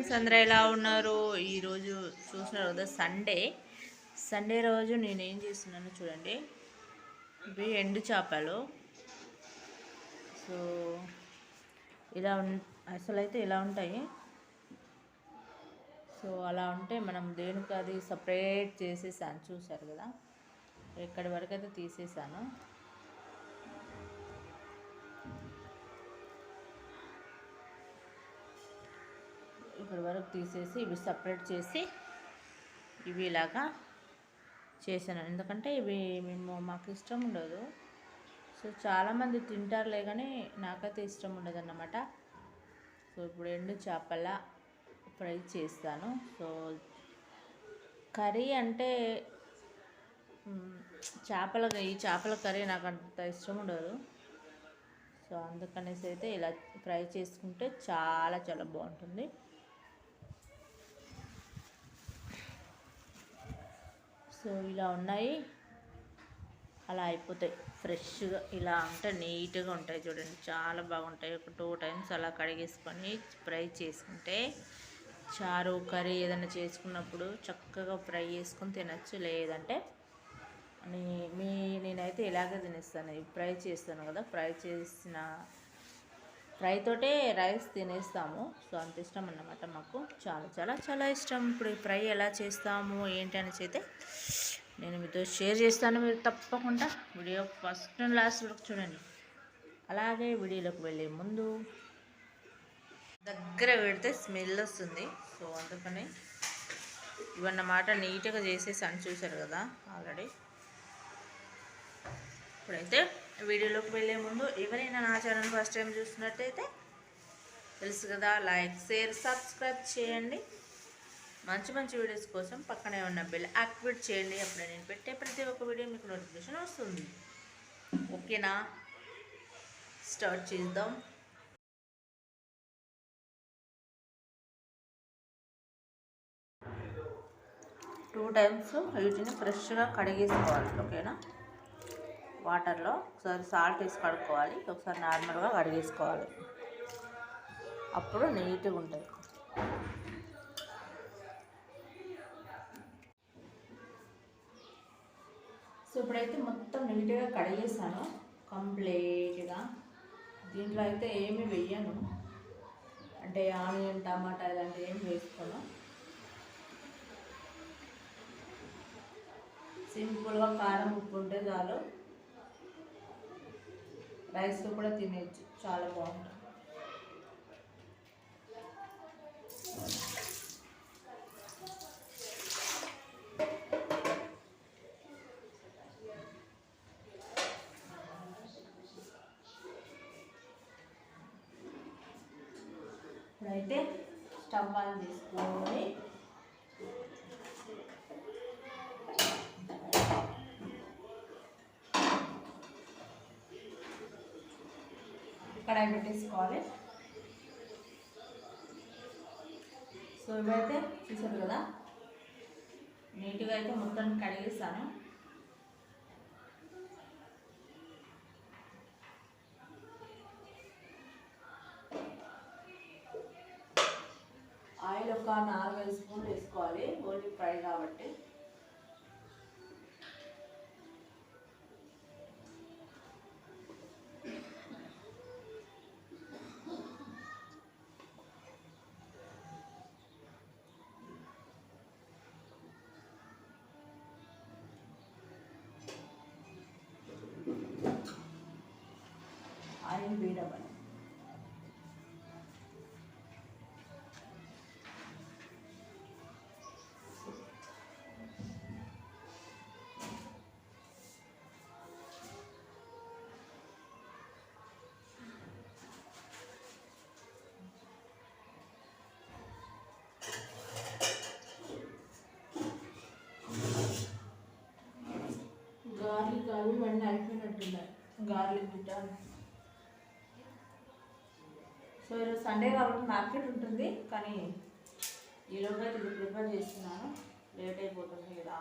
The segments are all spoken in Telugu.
ఫ్రెండ్స్ అందరూ ఎలా ఉన్నారు? ఈరోజు చూసిన కదా సండే. సండే రోజు నేను ఏం చేస్తున్నాను చూడండి. ఇవి ఎండు చేపలు. సో ఇలా ఉన్ అసలు అయితే ఇలా ఉంటాయి. సో అలా ఉంటే మనం దేనికి అది సపరేట్ చేసేసాను. చూసారు కదా? ఎక్కడి వరకు అయితే తీసేసాను. ఇక్కడ తీసేసి ఇవి సపరేట్ చేసి ఇవి ఇలాగా చేశాను. ఎందుకంటే ఇవి మేము మాకు ఇష్టం ఉండదు. సో చాలామంది తింటారులే కానీ నాకైతే ఇష్టం ఉండదు అన్నమాట సో ఇప్పుడు ఎండు చేపల ఫ్రై చేస్తాను. సో కర్రీ అంటే చేపల ఈ చేపల కర్రీ నాకు అంత ఇష్టం ఉండదు. సో అందుకనేసి అయితే ఇలా ఫ్రై చేసుకుంటే చాలా చాలా బాగుంటుంది. సో ఇలా ఉన్నాయి. అలా అయిపోతాయి. ఫ్రెష్గా ఇలా అంటే నీట్గా ఉంటాయి చూడండి. చాలా బాగుంటాయి. ఒక టూ టైమ్స్ అలా కడిగేసుకొని ఫ్రై చేసుకుంటే చారు కర్రీ ఏదైనా చేసుకున్నప్పుడు చక్కగా ఫ్రై చేసుకొని తినచ్చు. లేదంటే నీ మీ నేనైతే ఇలాగే తినేస్తాను. ఫ్రై చేస్తాను కదా. ఫ్రై చేసిన ఫ్రై తోటే రైస్ తినేస్తాము. సో అంత ఇష్టం అన్నమాట మాకు. చాలా చాలా చాలా ఇష్టం. ఇప్పుడు ఈ ఫ్రై ఎలా చేస్తాము ఏంటి అనేసి అయితే నేను మీతో షేర్ చేస్తాను. మీరు తప్పకుండా వీడియో ఫస్ట్ అండ్ లాస్ట్ వరకు చూడండి. అలాగే వీడియోలోకి వెళ్ళే ముందు దగ్గర పెడితే స్మెల్ వస్తుంది. సో అందుకని ఇవన్నమాట నీట్గా చేసేసని చూశారు కదా ఆల్రెడీ. ఇప్పుడైతే వీడియోలోకి వెళ్ళే ముందు ఎవరైనా నా ఛానల్ ఫస్ట్ టైం చూసినట్టయితే తెలుసు కదా లైక్ షేర్ సబ్స్క్రైబ్ చేయండి. మంచి మంచి వీడియోస్ కోసం పక్కనే ఉన్న బెల్ యాక్టివేట్ చేయండి. అప్పుడు నేను పెట్టే ప్రతి ఒక్క వీడియో మీకు నోటిఫికేషన్ వస్తుంది. ఓకేనా స్టార్ట్ చేద్దాం. టూ టైమ్స్ వీటిని ఫ్రెష్గా కడిగేసుకోవాలి. ఓకేనా వాటర్లో ఒకసారి సాల్ట్ వేసి కడుక్కోవాలి. ఒకసారి నార్మల్గా కడిగేసుకోవాలి. అప్పుడు నీట్గా ఉంటుంది. సో ఇప్పుడైతే మొత్తం నీట్గా కడిగేసాను. కంప్లీట్గా. దీంట్లో అయితే ఏమి వెయ్యను అంటే ఆనియన్ టమాటా ఇలాంటివి ఏమి వేసుకోను. సింపుల్గా కారం ఉప్పు ఉంటే చాలు. రైస్తో కూడా తినేయచ్చు. చాలా బాగుంటుంది. ఇప్పుడైతే స్టవ్ ఆన్ చేసుకొని కడాయి పెట్టేసుకోవాలి. సో ఇవైతే చూసారు కదా? నీట్గా అయితే మొత్తం కడిగిస్తాను ఆయిల్ ఒక నాలుగైదు స్పూన్లు వేసుకోవాలి ఓన్లీ ఫ్రై కాబట్టి. గార్లిక్ బిట్ట సో ఈరోజు సండే కాబట్టి మార్కెట్ ఉంటుంది కానీ ఈలోగా ఇది ప్రిపేర్ చేస్తున్నాను. లేట్ అయిపోతుంది కదా.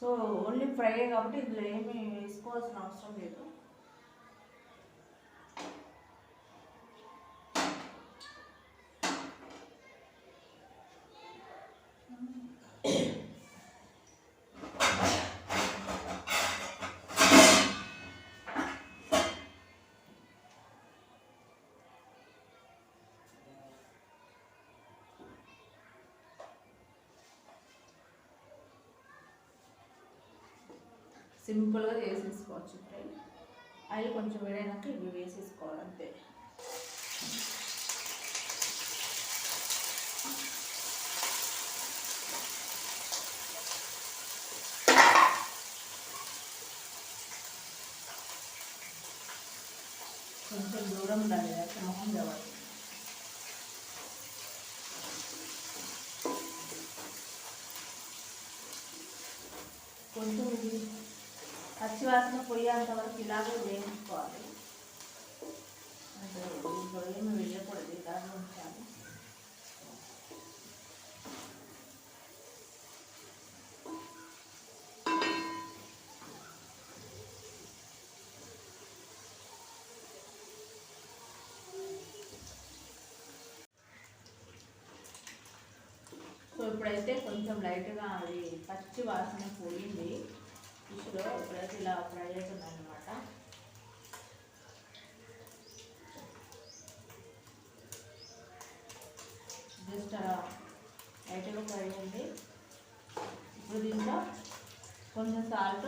సో ఓన్లీ ఫ్రై కాబట్టి ఇందులో ఏమి వేసుకోవాల్సిన అవసరం లేదు. సింపుల్గా చేసేసుకోవచ్చు ఫ్రై ఆయిల్ కొంచెం వేడైనాక ఇవి వేసేసుకోవాలి అంతే కొంచెం దూరం ఉండాలి కదా మొహం కావాలి కొంచెం ఇది పచ్చి వాసన పొయ్యేంత వరకు ఇలాగే వేయించుకోవాలి అంటే దీంట్లో ఏమి వేయకూడదు ఇలాగే ఉంచాలి సో ఇప్పుడైతే కొంచెం లైట్గా అది పచ్చి వాసన పోయింది. ఫిష్లో ఇప్పుడైతే ఇలా ఫ్రై అవుతున్నాను అనమాట జస్ట్ అలా లైట్గా ఫ్రై అయింది. ఇప్పుడు దీంట్లో కొంచెం సాల్ట్.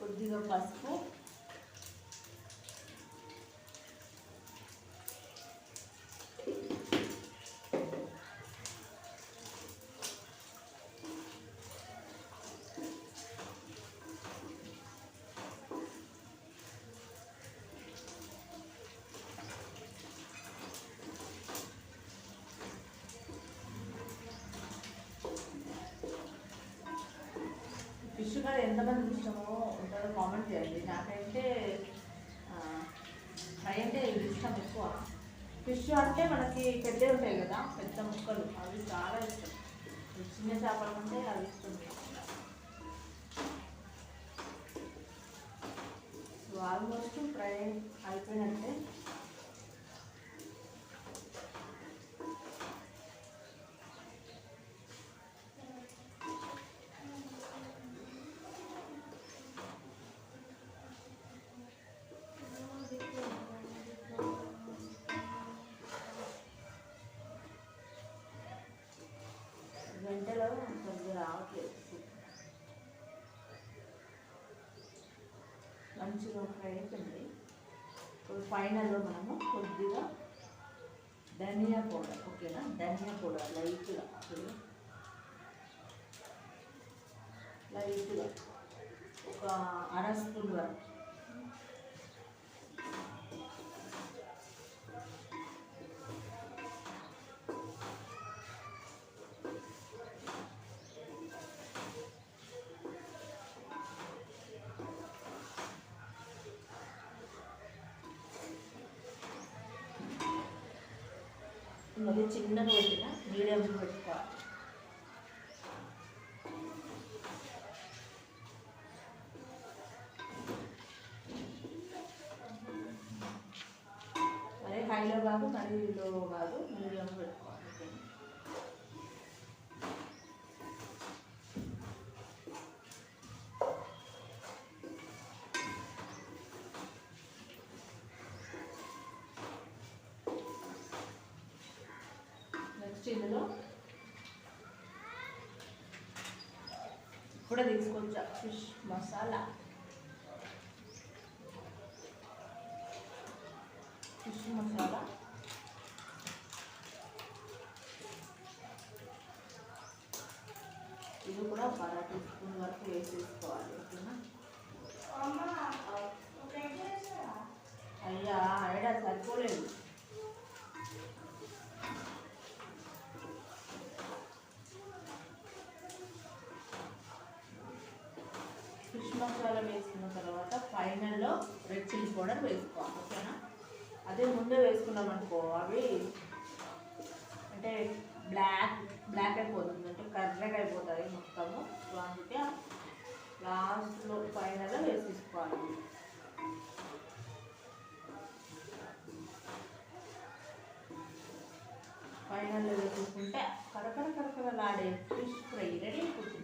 కొద్దిగా పసుపు. ఫిష్ కర్రీ ఎంతమందికి ఇష్టమో ఉంటారో కామెంట్ చేయండి. నాకైతే ఫ్రై అంటే ఇవి ఇష్టం ఎక్కువ. ఫిష్ అంటే మనకి పెద్దవి ఉంటాయి కదా పెద్ద ముక్కలు. అవి చాలా ఇష్టం. చిన్న చేపలు అంటే అవి ఇష్టం. ఆల్మోస్ట్ ఫ్రై అయిపోయినట్టే. మంచిగా ఫ్రై అయిపోయింది ఇప్పుడు ఫైనల్లో మనము కొద్దిగా ధనియా పౌడర్ ఓకేనా? ధనియా పౌడర్ లైట్గా ఓకేనా లైట్గా ఒక అర స్పూన్ వరకు మళ్ళీ చిన్నగా పెట్టిన మీడియం పెట్టుకోవాలి. మరి హైలో కాదు మరి లో కాదు మీడియం పెట్టుకోవాలి. ఇందులో కూడా తీసుకొచ్చా. ఫిష్ మసాలా. ఫిష్ మసాలా. ఇది కూడా ఒక అర టీ స్పూన్ వరకు వేసేసి ఓకేనా అయ్యా ఐడా సరిపోలేదు ఫిష్ మసాలా వేసుకున్న తర్వాత ఫైనల్లో రెడ్ చిల్లీ పౌడర్ వేసుకోవాలి ఓకేనా? అదే ముందే వేసుకున్నాం అనుకో అవి అంటే బ్లాక్ బ్లాక్ అయిపోతుంది అంటే కర్రెగా అయిపోతుంది మొత్తము. సో అందుకే లాస్ట్లో ఫైనల్లో వేసేసుకోవాలి. ఫైనల్లో వేసేసుకుంటే కరకర కరకరలాడే ఫిష్ ఫ్రై రెడీ అయిపోతుంది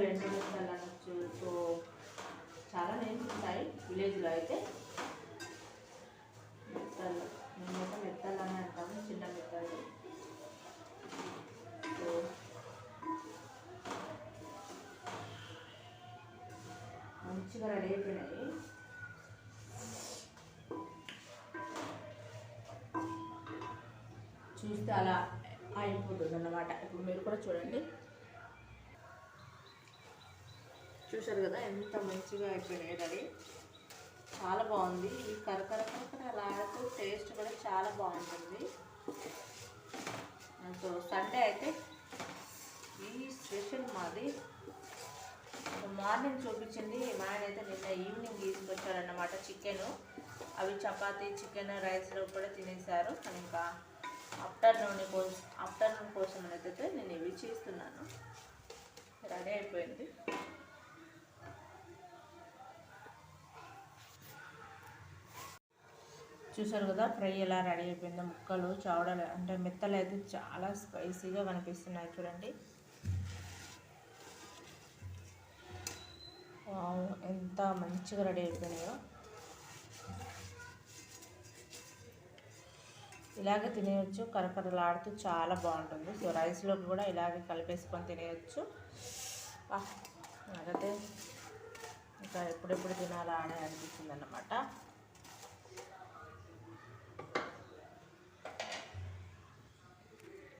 మెత్తలు రెండు మెత్తలు అనొచ్చు సో చాలా నేమ్స్ ఉంటాయి విలేజ్లో అయితే. మెత్తలు మేమైతే మెత్తలు అని అంటాము చిన్న మెత్తలు. సో మంచిగా రెడీ అయిపోయినాయి. చూస్తే అలా అయిపోతుంది అన్నమాట ఇప్పుడు మీరు కూడా చూడండి. చూశారు కదా ఎంత మంచిగా అయిపోయినాయి రెడీ. చాలా బాగుంది. ఈ కరకర కరకర అలా టేస్ట్ కూడా చాలా బాగుంటుంది. సో సండే అయితే ఈ స్పెషల్ మాది. మార్నింగ్ చూపించింది. మా ఆయన అయితే నిన్న ఈవినింగ్ తీసుకొచ్చారన్నమాట చికెన్. అవి చపాతీ చికెన్ రైస్లో కూడా తినేశారు. కానీ ఇంకా ఆఫ్టర్నూన్ కోసం ఆఫ్టర్నూన్ కోసం అయితే నేను ఇవి చేస్తున్నాను. రెడీ అయిపోయింది. చూసారు కదా ఫ్రై ఎలా రెడీ అయిపోయిందో ముక్కలు చావడలు అంటే మెత్తలు అయితే చాలా స్పైసీగా కనిపిస్తున్నాయి చూడండి. ఎంత మంచిగా రెడీ అయిపోయినాయో. ఇలాగే తినేయచ్చు కరకరలాడుతూ చాలా బాగుంటుంది. సో రైస్లోకి కూడా ఇలాగే కలిపేసుకొని తినేయచ్చు. నాకైతే ఇంకా ఎప్పుడెప్పుడు తినాలా అని అనిపిస్తుంది అన్నమాట